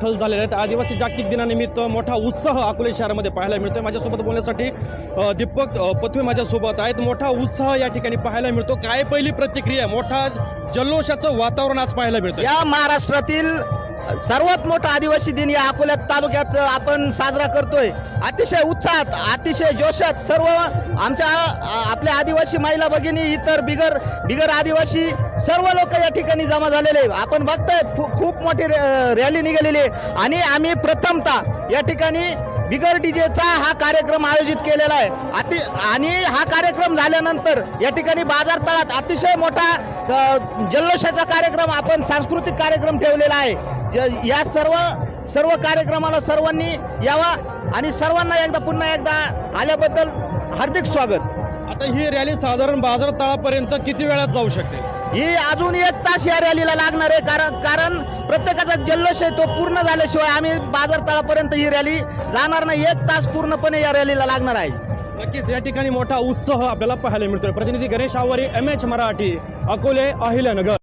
दाखल झालेले आहेत. आदिवासी जागतिक दिनानिमित्त मोठा उत्साह अकोले शहरामध्ये पाहायला मिळतोय. माझ्यासोबत बोलण्यासाठी दीपक पथवी पथवे माझ्यासोबत आहेत. मोठा उत्साह या ठिकाणी पाहायला मिळतो. काय पहिली प्रतिक्रिया मोठा जल्लोषाचं वातावरण आज पाहायला मिळतं या महाराष्ट्रातील सर्वात मोठा आदिवासी दिन या अकोल्यात तालुक्यात आपण साजरा करतोय. अतिशय उत्साहात अतिशय जोशात सर्व आमच्या आपल्या आदिवासी महिला भगिनी इतर बिगर बिगर आदिवासी सर्व लोक या ठिकाणी जमा झालेले आपण बघताय खूप मोठी रॅ- रॅली निघालेली आहे. आणि आम्ही प्रथमता या ठिकाणी बिगर डीजेचा हा कार्यक्रम आयोजित केलेला आहे. अति आणि हा कार्यक्रम झाल्यानंतर या ठिकाणी बाजार तळात अतिशय मोठा जल्लोषाचा कार्यक्रम आपण सांस्कृतिक कार्यक्रम ठेवलेला आहे. या सर्व सर्व कार्यक्रमाला सर्वांनी यावा आणि सर्वांना एकदा पुन्हा एकदा आल्याबद्दल हार्दिक स्वागत. आता ही रॅली साधारण बाजार तळापर्यंत किती वेळात जाऊ शकते? ही अजून एक तास या रॅलीला लागणार आहे कारण कारण प्रत्येकाचा जल्लोष आहे तो पूर्ण झाल्याशिवाय आम्ही बाजार तळापर्यंत ही रॅली जाणार नाही. एक तास पूर्णपणे या रॅलीला लागणार आहे. नक्कीच या ठिकाणी मोठा उत्साह आपल्याला पाहायला मिळतोय. प्रतिनिधी गणेश आवारी एम एच मराठी अकोले अहिल्यानगर.